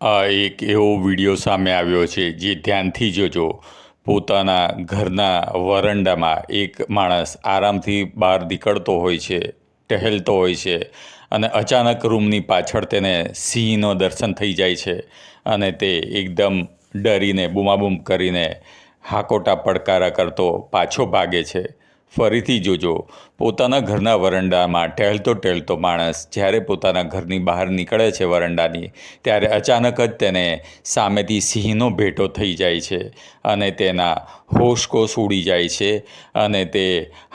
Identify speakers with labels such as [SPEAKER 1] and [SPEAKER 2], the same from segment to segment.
[SPEAKER 1] આ એક એવો વીડિયો સામે આવ્યો છે, જે ધ્યાનથી જોજો. પોતાના ઘરના વરંડામાં એક માણસ આરામથી બહાર નીકળતો હોય છે, ટહેલતો હોય છે અને અચાનક રૂમની પાછળ તેને સિંહનો દર્શન થઈ જાય છે અને તે એકદમ ડરીને બૂમાબૂમ કરીને હાકોટા પડકારા કરતો પાછો ભાગે છે. ફરીથી જોજો. પોતાના ઘરના વરંડામાં ટહેલતો ટહેલતો માણસ જ્યારે પોતાના ઘરની બહાર નીકળે છે વરંડાની, ત્યારે અચાનક જ તેને સામેથી સિંહનો ભેટો થઈ જાય છે અને તેના હોશકોશ ઉડી જાય છે અને તે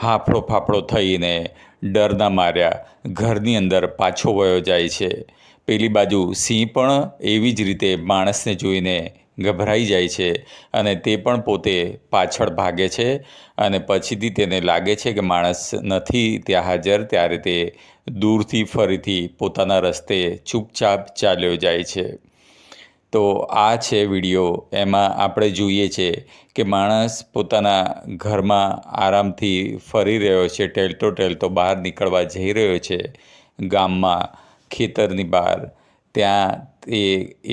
[SPEAKER 1] હાફળો ફાફડો થઈને ડરના માર્યા, ઘરની અંદર પાછો વયો જાય છે. પેલી બાજુ સિંહ પણ એવી જ રીતે માણસને જોઈને ગભરાઈ જાય છે અને તે પણ પોતે પાછળ ભાગે છે અને પછીથી તેને લાગે છે કે માણસ નથી ત્યાં હાજર, ત્યારે તે દૂરથી ફરીથી પોતાના રસ્તે ચૂપચાપ ચાલ્યો જાય છે. તો આ છે વીડિયો. એમાં આપણે જોઈએ છે કે માણસ પોતાના ઘરમાં આરામથી ફરી રહ્યો છે ટેલતો ટેલતો બહાર નીકળવા જઈ રહ્યો છે ગામમાં, ખેતરની બહાર. ત્યાં તે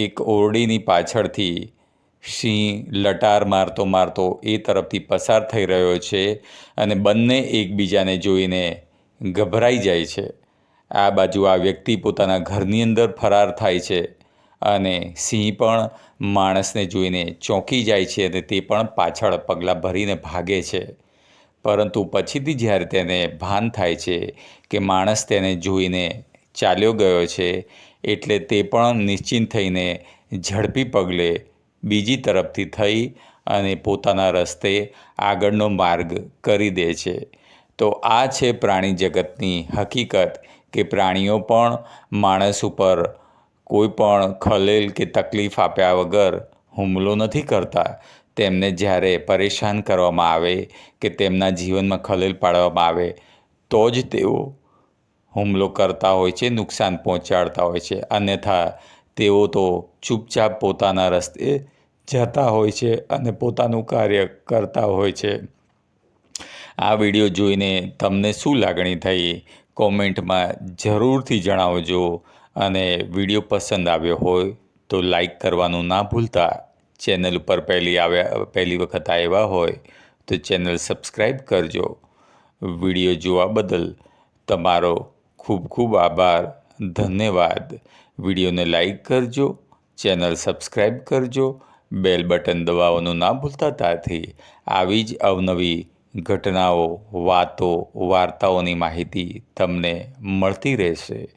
[SPEAKER 1] એક ઓરડીની પાછળથી સિંહ લટાર મારતો મારતો એ તરફથી પસાર થઈ રહ્યો છે અને બંને એકબીજાને જોઈને ગભરાઈ જાય છે. આ બાજુ આ વ્યક્તિ પોતાના ઘરની અંદર ફરાર થાય છે અને સિંહ પણ માણસને જોઈને ચોંકી જાય છે અને તે પણ પાછળ પગલાં ભરીને ભાગે છે. પરંતુ પછીથી જ્યારે તેને ભાન થાય છે કે માણસ તેને જોઈને ચાલ્યો ગયો છે એટલે તે પણ નિશ્ચિંત થઈને ઝડપી પગલે બીજી તરફથી થઈ અને પોતાના રસ્તે આગળનો માર્ગ કરી દે છે. તો આ છે પ્રાણી જગતની હકીકત કે પ્રાણીઓ પણ માણસ ઉપર કોઈ પણ ખલેલ કે તકલીફ આપ્યા વગર હુમલો નથી કરતા. તેમને જ્યારે પરેશાન કરવામાં આવે કે તેમના જીવનમાં ખલેલ પાડવામાં આવે તો જ તેઓ હુમલો કરતા હોય છે, નુકસાન પહોંચાડતા હોય છે. અન્યથા, તેઓ તો ચૂપચાપ પોતાના રસ્તે જતા હોય છે અને પોતાનું કાર્ય કરતા હોય છે. આ વીડિયો જોઈને તમને શું લાગણી થઈ? કોમેન્ટમાં જરૂરથી જણાવજો અને વીડિયો પસંદ આવ્યો હોય તો લાઈક કરવાનું ના ભૂલતા. ચેનલ ઉપર પહેલી આવ્યા, પહેલી વખત આવ્યા હોય તો ચેનલ સબસ્ક્રાઈબ કરજો. વીડિયો જોવા બદલ તમારો ખૂબ ખૂબ આભાર. ધન્યવાદ. વિડીયોને લાઈક કરજો, ચેનલ સબસ્ક્રાઈબ કરજો, બેલ બટન દબાવવાનું ના ભૂલતા ત્યાંથી આવી જ અવનવી ઘટનાઓ, વાતો, વાર્તાઓની માહિતી તમને મળતી રહેશે.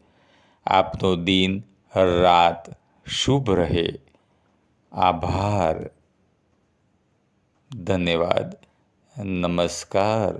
[SPEAKER 1] આપનો દિન, રાત શુભ રહે. આભાર. ધન્યવાદ. નમસ્કાર.